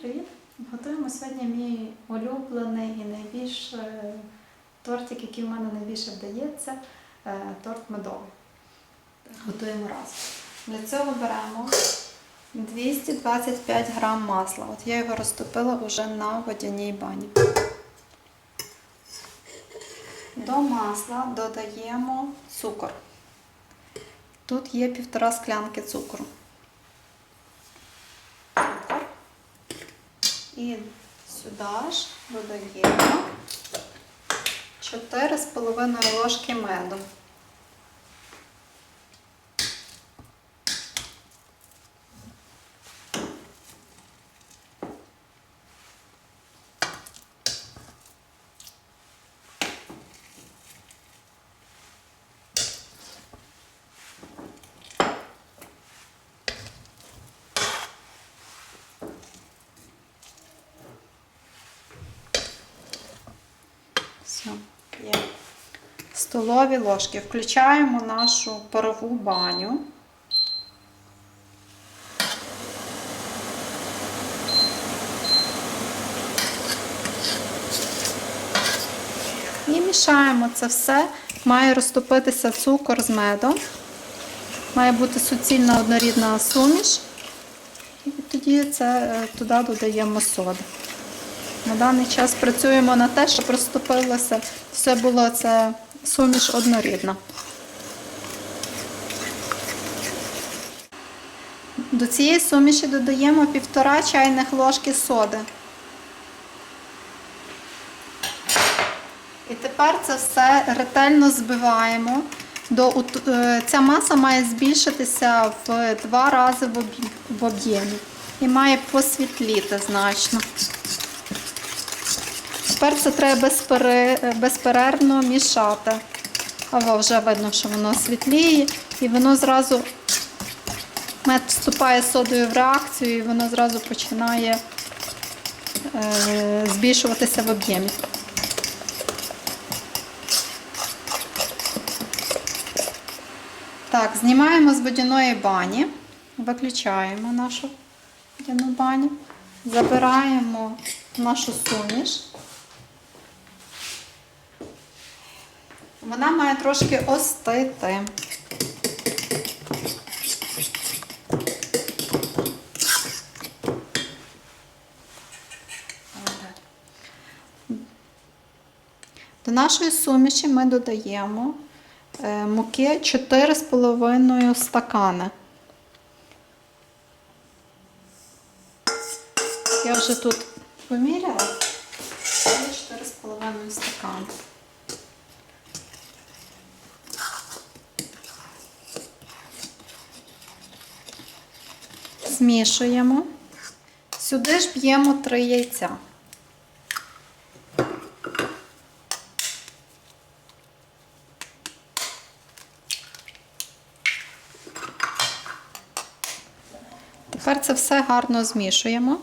привіт! Готуємо сьогодні мій улюблений і найбільш е, тортик, який в мене найбільше вдається, е, торт медовий. Готуємо разом. Для цього беремо 225 грам масла. От я його розтопила вже на водяній бані. До масла додаємо цукор. Тут є півтора склянки цукру. І сюди ж додаємо 4,5 ложки меду. Все, є. Столові ложки. Включаємо нашу парову баню. І мішаємо це все. Має розтопитися цукор з медом. Має бути суцільна однорідна суміш. І тоді це е, туди додаємо соду. На даний час працюємо на те, щоб розтопилося, все було це суміш однорідна. До цієї суміші додаємо півтора чайних ложки соди. І тепер це все ретельно збиваємо. Е, ця маса має збільшитися в два рази в об'ємі і має посвітліти значно. Тепер це треба безпере- безперервно мішати. Або вже видно, що воно світліє, і воно зразу мед вступає содою в реакцію, і воно зразу починає е, збільшуватися в об'ємі. Так, знімаємо з водяної бані, виключаємо нашу водяну баню, забираємо нашу суміш. Вона має трошки остити. До нашої суміші ми додаємо е, муки 4,5 стакани. Я вже тут поміряла. 4,5 стакани. Змішуємо. Сюди ж б'ємо три яйця. Тепер це все гарно змішуємо.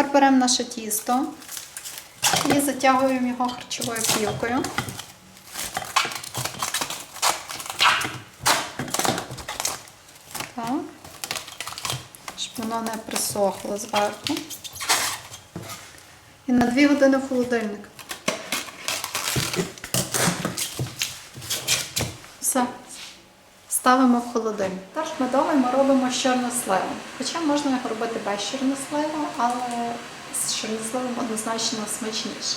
Тепер беремо наше тісто і затягуємо його харчовою плівкою. Так. Щоб воно не присохло зверху. І на 2 години в холодильник. Все. Ставимо в холодильник. Тож медовий ми робимо з чорносливом. Хоча можна його робити без чорносливу, але з чорносливом однозначно смачніше.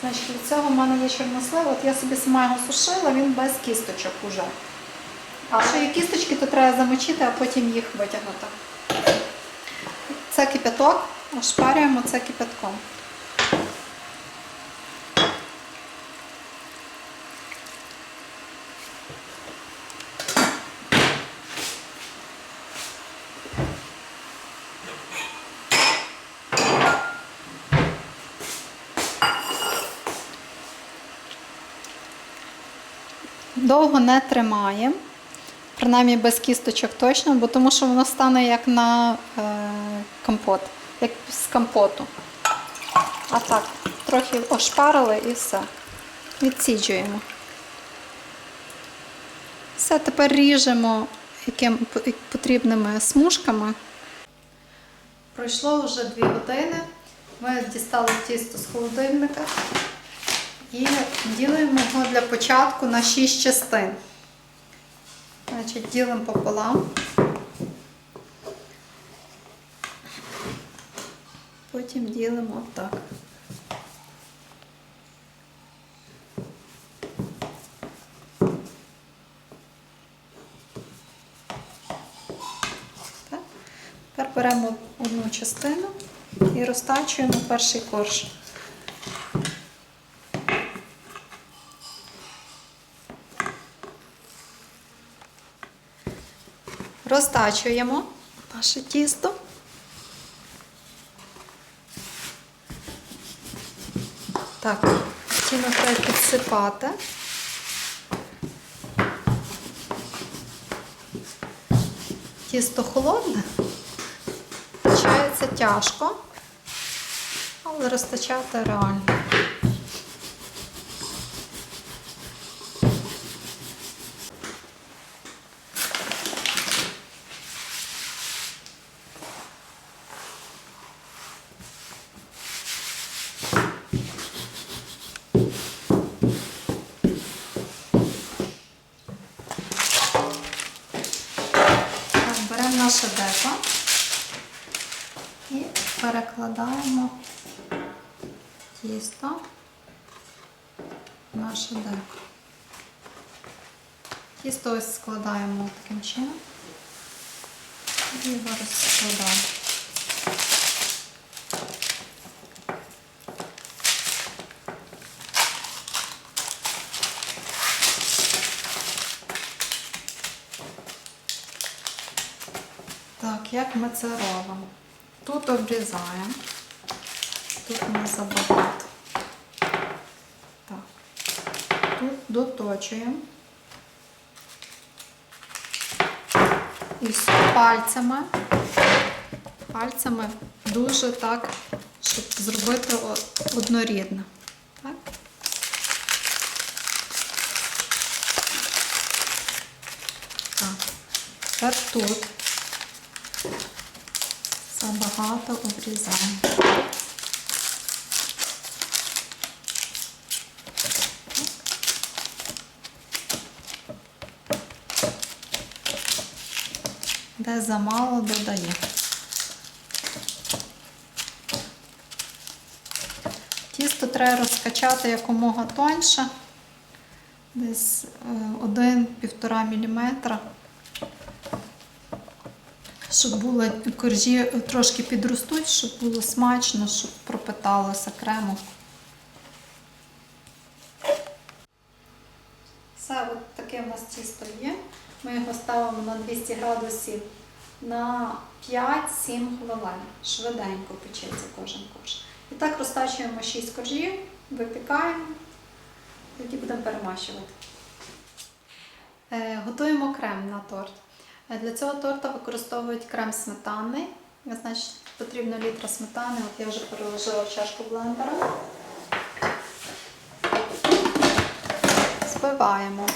Значить, для цього в мене є чорнослив, от я собі сама його сушила, він без кісточок уже. А якщо є кісточки, то треба замочити, а потім їх витягнути. Це кипяток, ошпарюємо це кипятком. Довго не тримаємо. Принаймні без кісточок точно, бо тому що воно стане як на е, компот, як з компоту. а так, трохи ошпарили і все. Відсіджуємо. Все, тепер ріжемо яким потрібними смужками. Пройшло вже 2 години. Ми дістали тісто з холодильника і ділимо його для початку на 6 частин. Значить, ділимо пополам. Потім ділимо отак. Так. Тепер беремо одну частину і розтачуємо перший корж. Розтачуємо наше тісто. Так, тіно треба підсипати. Тісто холодне, Вчається тяжко, але розтачати реально. Беремо наше деко і перекладаємо тісто в наше деко. Тісто ось складаємо таким чином і його розкладаємо. Так, як ми це робимо? Тут обрізаємо, тут не забагато. Так. Тут доточуємо. І пальцями, пальцями дуже так, щоб зробити о- однорідно. Так? Так. Тепер тут забагато обрізаємо. Де замало додає. Тісто треба розкачати якомога тоньше, десь 1-1,5 мм, щоб було коржі трошки підростуть, щоб було смачно, щоб пропиталося кремом. Все, от таке в нас тісто є. Ми його ставимо на 200 градусів на 5-7 хвилин. Швиденько печеться кожен корж. І так розтачуємо 6 коржів, випікаємо, тоді будемо перемащувати. Е, Готуємо крем на торт. Для цього торта використовують крем сметанний. Значить, потрібно літра сметани. От я вже переложила в чашку блендера. Збиваємо.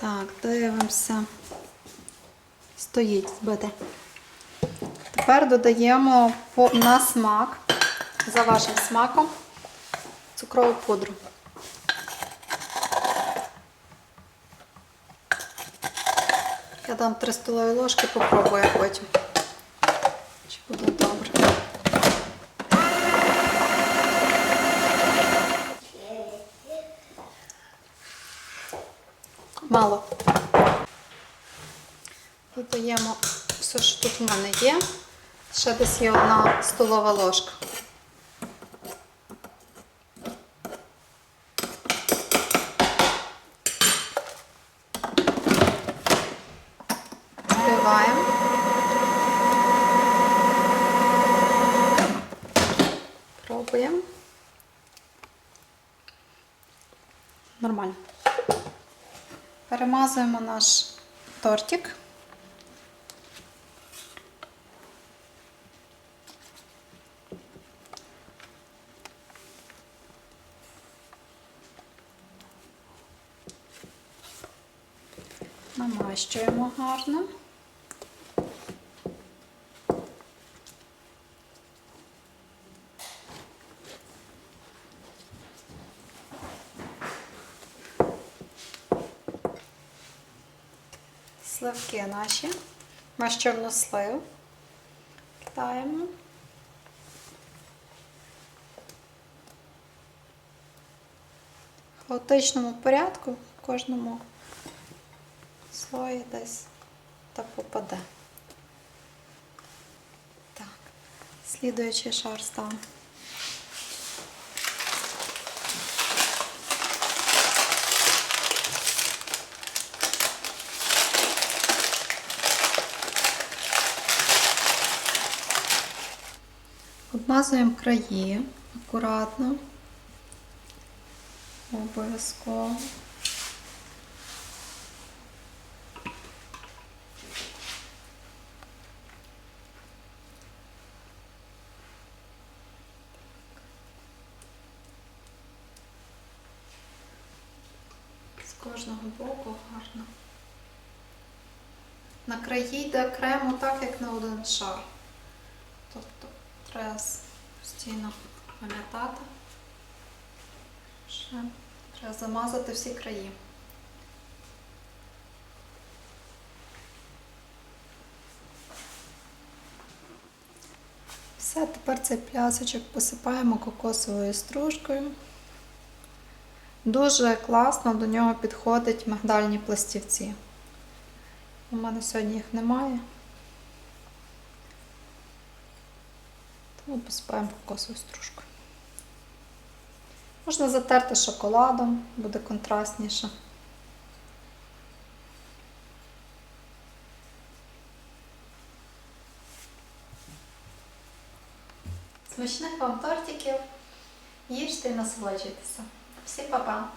Так, дивимося. Стоїть збите. Тепер додаємо на смак, за вашим смаком, цукрову пудру. Я дам 3 столові ложки, попробую потім. Чи буде добре. Мало. Додаємо все, що тут в мене є. Ще десь є одна столова ложка. Збиваємо. Пробуємо. Нормально. Перемазуємо наш тортик. Намащуємо гарно. Наші. Наш чорнослив. Кидаємо. В хаотичному порядку кожному слої десь так попаде. Так, слідуючий шар ставимо. Обмазуємо краї акуратно. Обов'язково. З кожного боку гарно. На краї йде крему так, як на один шар. Тобто треба постійно пам'ятати, що треба замазати всі краї. Все, тепер цей плясочок посипаємо кокосовою стружкою. Дуже класно до нього підходять мигдальні пластівці. У мене сьогодні їх немає. Посипаємо кокосовою стружкою. Можна затерти шоколадом, буде контрастніше. Смачних вам тортиків. Їжте і насолоджуйтеся. Всі па-па!